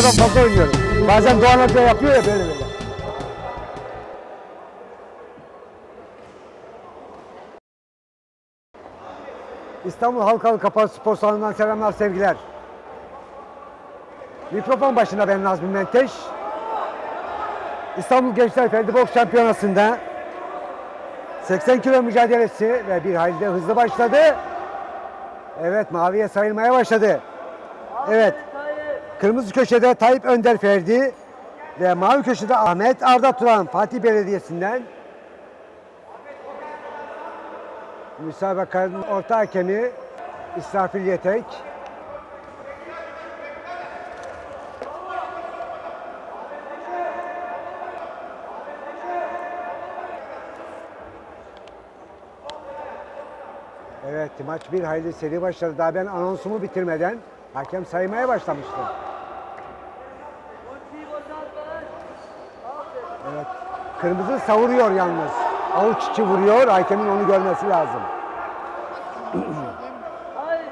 sıradan fazla oynuyorum. Bazen Doğan Hoca yapıyor ya böyle böyle. İstanbul Halkalı Kapalı Spor Salonu'ndan selamlar sevgiler. Mikrofon başında ben Nazmi Menteş. İstanbul Gençler Ferdi Boks Şampiyonası'nda 80 kilo mücadelesi ve bir hayli de hızlı başladı. Evet maviye sayılmaya başladı. Evet. Kırmızı köşede Tayyip Önder Ferdi ve mavi köşede Ahmet Arda Turan Fatih Belediyesi'nden müsabakanın orta hakemi İsrafil Yetek. Evet maç bir hayli seri başladı. Daha ben anonsumu bitirmeden hakem saymaya başlamıştı. Evet. Kırmızı savuruyor yalnız. Avuç içi vuruyor. Hakemin onu görmesi lazım. Hayır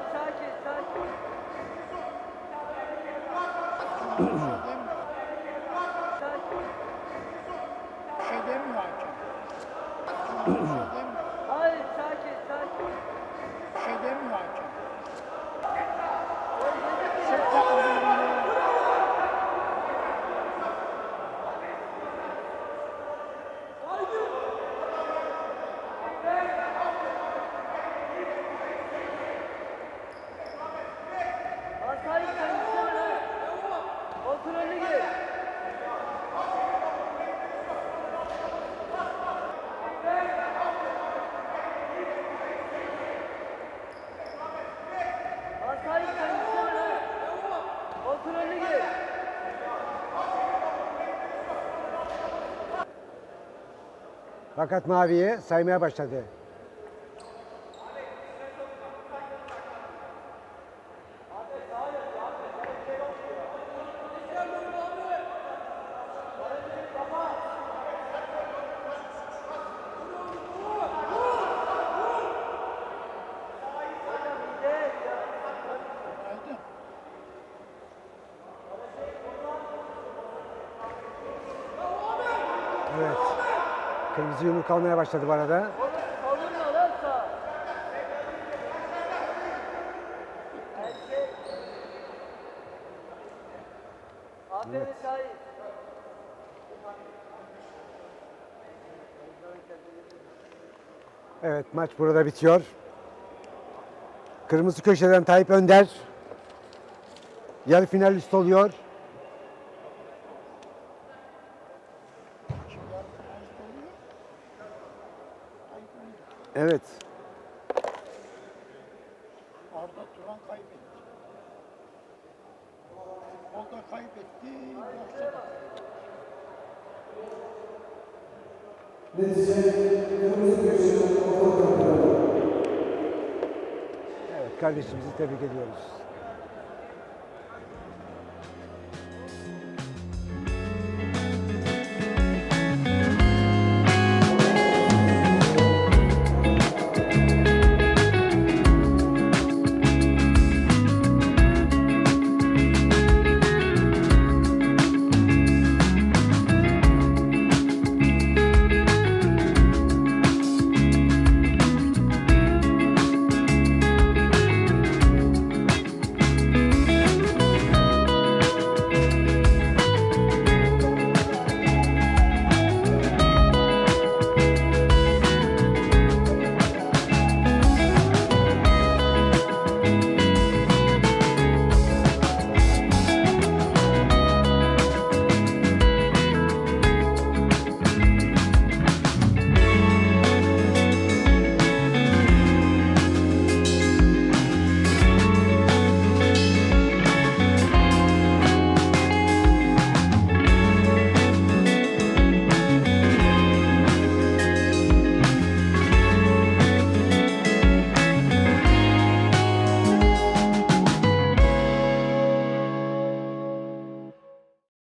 Fakat maviye saymaya başladı. Haydi. Evet. Kırmızı yumruk almaya başladı bu arada. Evet maç burada bitiyor. Kırmızı köşeden Tayyip Önder yarı finalist oluyor. Kim yarı finalist oluyor? Tayyip Önder. Evet. Arda Turan kaybetti. Futbolda kaybetti. Boksada kaybetti. Evet kardeşimizi tebrik ediyoruz.